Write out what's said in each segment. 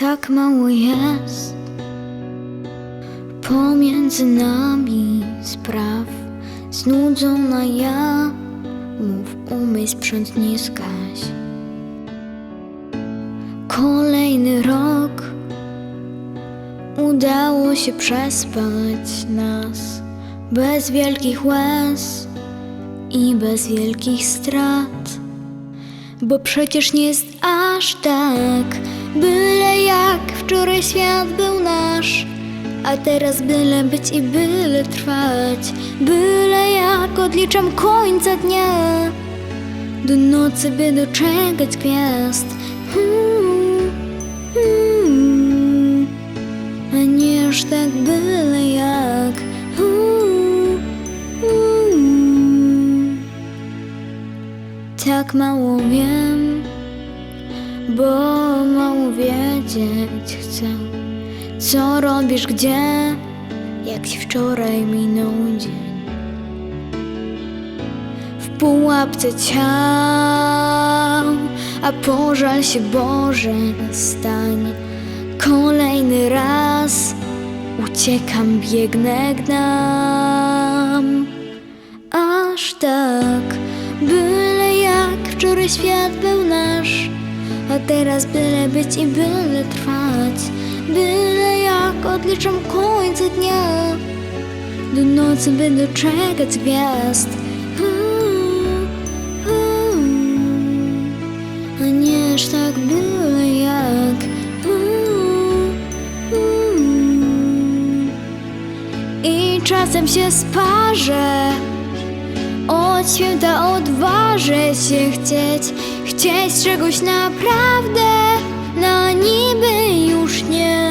tak mało jest pomiędzy nami spraw. Znudzona ja, mów umysł sprzątnie skaś. Kolejny rok udało się przespać nas bez wielkich łez i bez wielkich strat. Bo przecież nie jest aż tak, byle jak wczoraj świat był nasz, a teraz byle być i byle trwać, byle jak odliczam końca dnia, do nocy by doczekać gwiazd. Hmm, Tak mało wiem, bo mało wiedzieć chcę. Co robisz gdzie, jak ci wczoraj minął dzień? W pułapce ciał, a pożal się Boże stań. Kolejny raz uciekam, biegnę, gnam. Aż tak, świat był nasz, a teraz byle być i byle trwać, byle jak odliczam końca dnia, do nocy by doczekać gwiazd. A nie aż tak byle jak. I czasem się sparzę. Od święta odważę się chcieć, chcieć czegoś naprawdę, na niby już nie.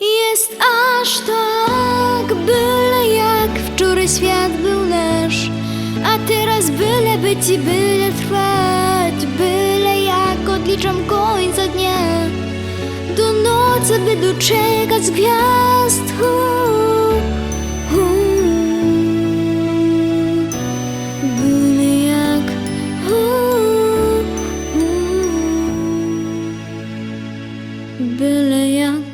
Jest aż tak, byle jak wczoraj świat był i byle trwać Byle jak odliczam końca dnia Do nocy, by doczekać gwiazd. Byle jak. Byle jak